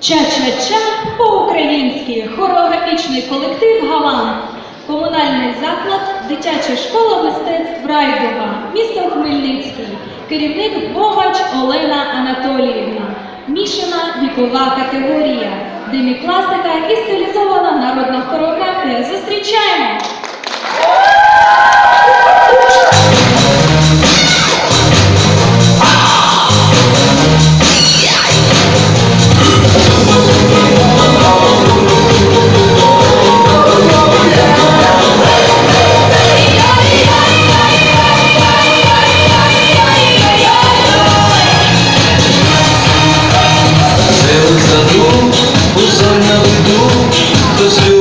Ча-ча-ча по-українськи. Хореографічний колектив Галант, комунальний заклад, дитяча школа мистецтв Райдуга, місто Хмельницький, керівник Богач Олена Анатоліївна, мішана вікова категорія, демікласика і стилізована народна хореографія. Зустрічаємо! to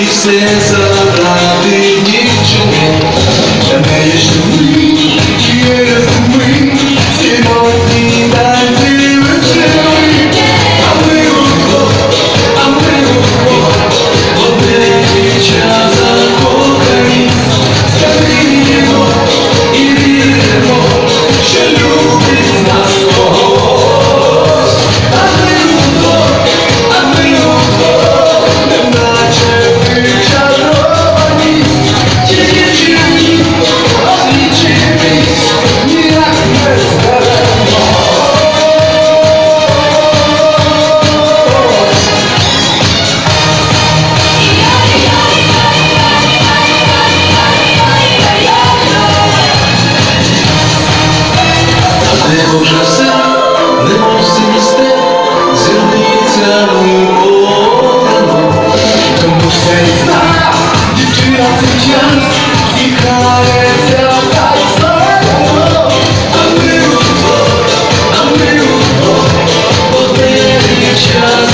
і все заради дівчини. Для неї ж ми, є ми, precious.